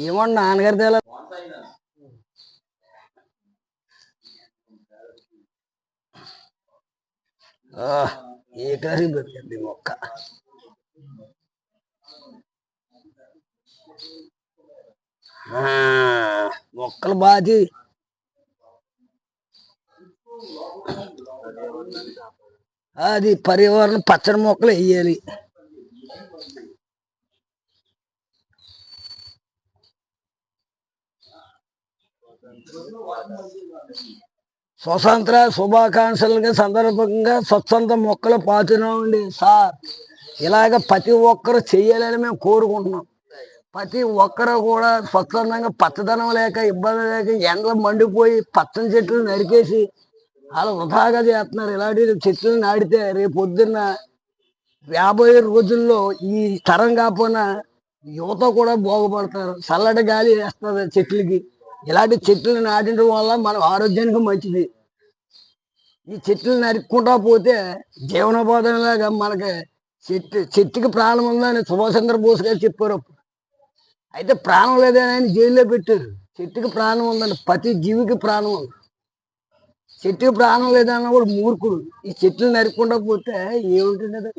ఏమన్నా నాన్నగారి దేలా ఏ పెట్టింది మొక్క. మొక్కలు బాధి. అది పర్యావరణ పచ్చడి మొక్కలు వేయాలి. స్వతంత్ర శుభాకాంక్షలుగా సందర్భంగా స్వచ్ఛంద మొక్కలు పాతున్నామండి సార్. ఇలాగ ప్రతి ఒక్కరు చెయ్యాలని మేము కోరుకుంటున్నాం. ప్రతి ఒక్కరు కూడా స్వచ్ఛందంగా పచ్చదనం లేక ఇబ్బంది లేక ఎండలు మండిపోయి పచ్చని చెట్లు నరికేసి వాళ్ళు వృధాగా చేస్తున్నారు. ఇలాంటి చెట్లు నాటితే రేపు పొద్దున్న రాబోయే రోజుల్లో ఈ తరం కాకపోయినా యువత కూడా బాగుపడతారు. చల్లటి గాలి వేస్తుంది చెట్లకి. ఇలాంటి చెట్లు నాటడం వల్ల మన ఆరోగ్యానికి మంచిది. ఈ చెట్లు నరుక్కుంటా పోతే జీవనోపాధంలాగా మనకి చెట్టు చెట్టుకి ప్రాణం ఉందని సుభాష్ చంద్రబోస్ గారు చెప్పారు. అప్పుడు. అయితే ప్రాణం లేదని ఆయన జైల్లో పెట్టారు. చెట్టుకి ప్రాణం ఉందని ప్రతి జీవికి ప్రాణం ఉంది. చెట్టుకి ప్రాణం లేదన్న కూడా మూర్ఖుడు. ఈ చెట్లు నరుక్కుంటా పోతే ఏముంటుంది? అది